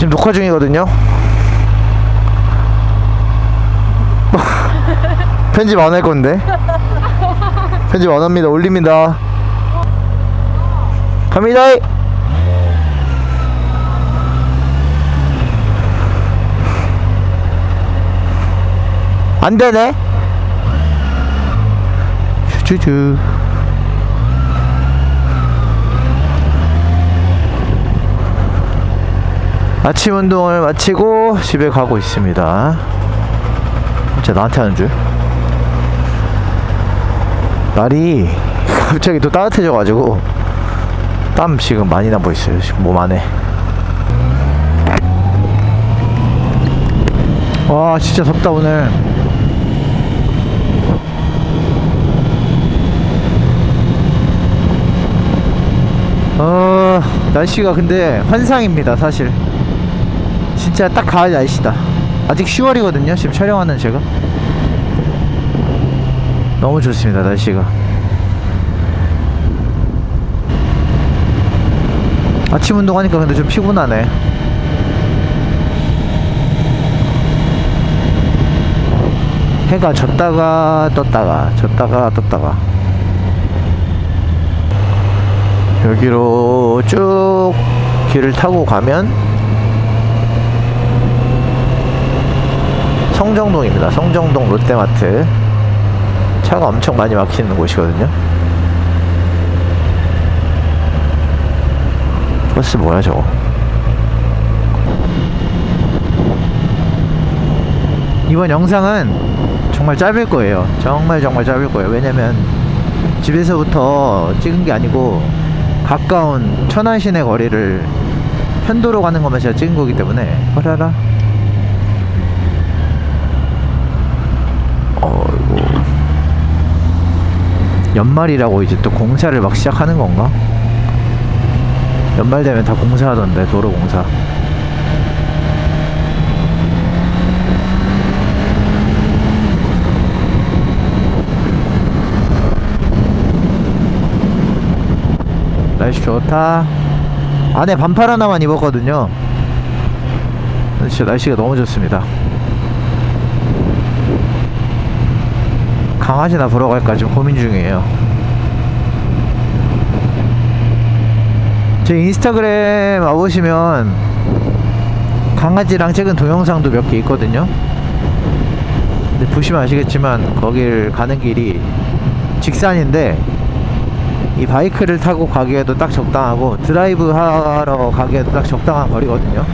지금 녹화 중이거든요. 편집 안 할 건데. 편집 안 합니다. 올립니다. 갑니다. 안 되네. 쭈쭈쭈. 아침 운동을 마치고 집에 가고 있습니다. 진짜 나한테 하는 줄. 날이 갑자기 또 따뜻해져가지고 땀 지금 많이 나고 있어요. 지금 몸 안에. 와 진짜 덥다 오늘. 어 날씨가 근데 환상입니다 사실. 진짜 딱 가을 날씨다. 아직 10월이거든요. 지금 촬영하는 제가. 너무 좋습니다. 날씨가. 아침 운동하니까 근데 좀 피곤하네. 해가 졌다가 떴다가 졌다가 떴다가 여기로 쭉 길을 타고 가면 성정동입니다. 성정동 롯데마트. 차가 엄청 많이 막히는 곳이거든요. 버스 뭐야 저거? 이번 영상은 정말 짧을 거예요. 정말 정말 짧을 거예요. 왜냐면 집에서부터 찍은 게 아니고 가까운 천안 시내 거리를 편도로 가는 것만 제가 찍은 거기 때문에 허라라 어이구 연말이라고 이제 또 공사를 막 시작하는 건가? 연말 되면 다 공사하던데 도로 공사. 날씨 좋다. 안에 반팔 하나만 입었거든요. 진짜 날씨가 너무 좋습니다. 강아지나 보러 갈까 지금 고민 중이에요. 제 인스타그램 와보시면 강아지랑 찍은 동영상도 몇 개 있거든요. 근데 보시면 아시겠지만 거길 가는 길이 직산인데 이 바이크를 타고 가기에도 딱 적당하고 드라이브 하러 가기에도 딱 적당한 거리거든요.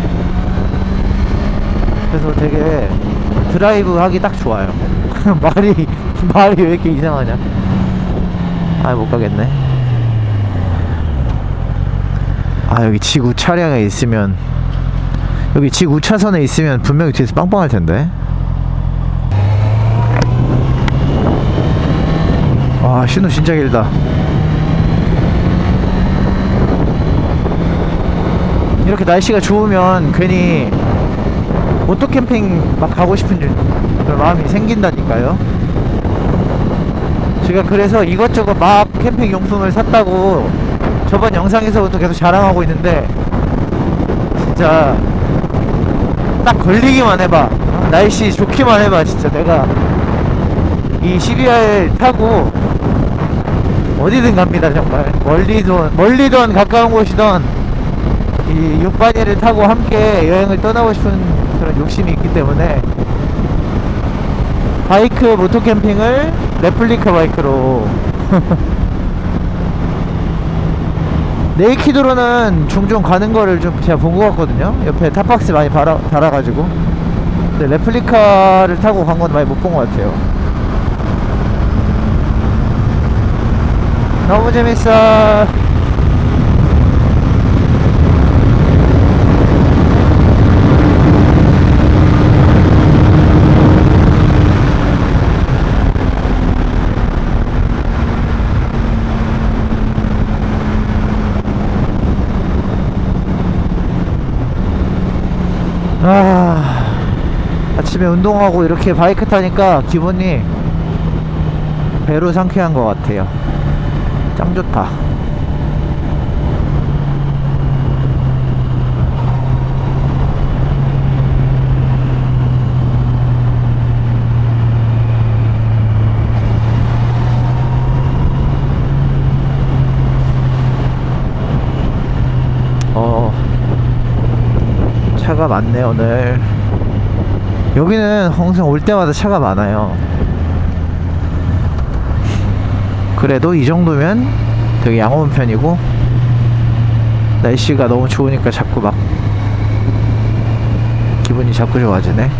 그래서 되게 드라이브 하기 딱 좋아요. 말이 말이 왜 이렇게 이상하냐? 아 못 가겠네. 아 여기 지구 차량에 있으면 여기 지구 차선에 있으면 분명히 뒤에서 빵빵할 텐데. 와 신호 진짜 길다. 이렇게 날씨가 좋으면 괜히 오토 캠핑 막 가고 싶은 줄- 그런 마음이 생긴다니까요. 제가 그래서 이것저것 막 캠핑 용품을 샀다고 저번 영상에서부터 계속 자랑하고 있는데 진짜 딱 걸리기만 해봐. 날씨 좋기만 해봐 진짜 내가. 이 CBR 타고 어디든 갑니다 정말. 멀리든 멀리든 가까운 곳이든 이 육바니를 타고 함께 여행을 떠나고 싶은 그런 욕심이 있기 때문에 바이크 모토 캠핑을 레플리카 바이크로. 네이키드로는 종종 가는 거를 좀 제가 본 것 같거든요. 옆에 탑박스 많이 달아, 달아가지고. 근데 레플리카를 타고 간 건 많이 못 본 것 같아요. 너무 재밌어 아침에 운동하고 이렇게 바이크 타니까 기분이 배로 상쾌한 것 같아요. 짱 좋다. 어, 차가 많네 오늘 여기는 항상 올 때마다 차가 많아요. 그래도 이 정도면 되게 양호한 편이고 날씨가 너무 좋으니까 자꾸 막 기분이 자꾸 좋아지네.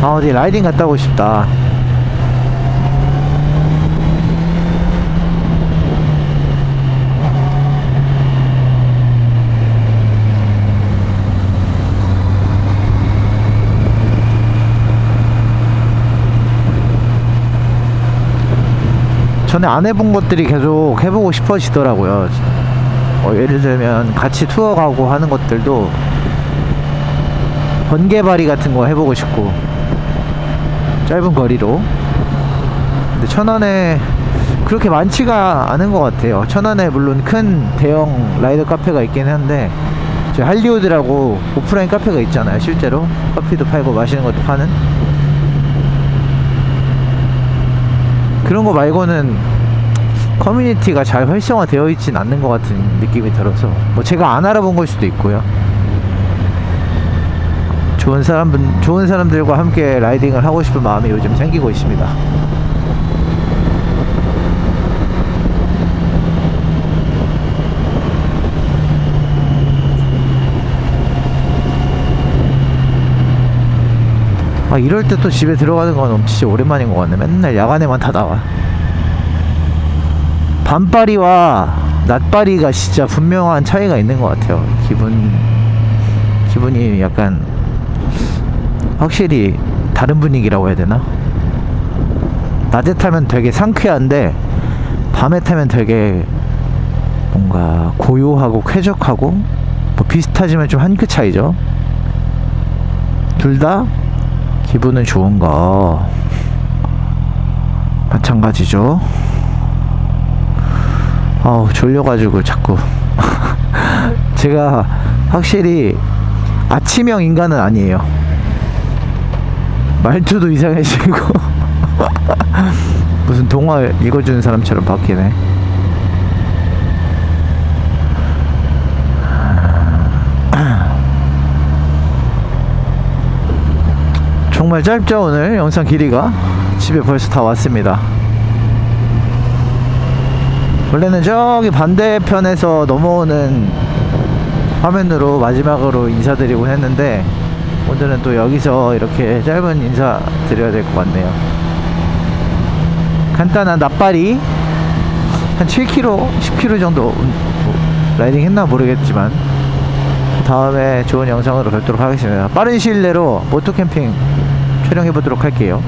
아 어디 라이딩 갔다 오고 싶다 전에 안 해본 것들이 계속 해보고 싶어지더라고요. 어, 예를 들면 같이 투어 가고 하는 것들도 번개발이 같은 거 해보고 싶고 짧은 거리로. 근데 천안에 그렇게 많지가 않은 것 같아요. 천안에 물론 큰 대형 라이더 카페가 있긴 한데 저 할리우드라고 오프라인 카페가 있잖아요. 실제로 커피도 팔고 맛있는 것도 파는. 그런 거 말고는 커뮤니티가 잘 활성화되어 있진 않는 것 같은 느낌이 들어서 뭐 제가 안 알아본 걸 수도 있고요. 좋은 사람분 좋은 사람들과 함께 라이딩을 하고 싶은 마음이 요즘 생기고 있습니다. 아 이럴 때 또 집에 들어가는 건 진짜 오랜만인 것 같네. 맨날 야간에만 다 나와. 밤바리와 낮바리가 진짜 분명한 차이가 있는 것 같아요. 기분 기분이 약간 확실히 다른 분위기라고 해야 되나? 낮에 타면 되게 상쾌한데 밤에 타면 되게 뭔가 고요하고 쾌적하고 뭐 비슷하지만 좀 한 끗 차이죠. 둘 다 기분은 좋은 거 마찬가지죠. 아우 졸려가지고 자꾸 제가 확실히 아침형 인간은 아니에요. 말투도 이상해지고 무슨 동화 읽어주는 사람처럼 바뀌네. 정말 짧죠 오늘 영상 길이가 집에 벌써 다 왔습니다. 원래는 저기 반대편에서 넘어오는 화면으로 마지막으로 인사드리고 했는데 오늘은 또 여기서 이렇게 짧은 인사 드려야 될 것 같네요. 간단한 납발이 한 7km, 10km 정도 라이딩 했나 모르겠지만 다음에 좋은 영상으로 뵙도록 하겠습니다. 빠른 시일 내로 모토 캠핑 촬영해 보도록 할게요.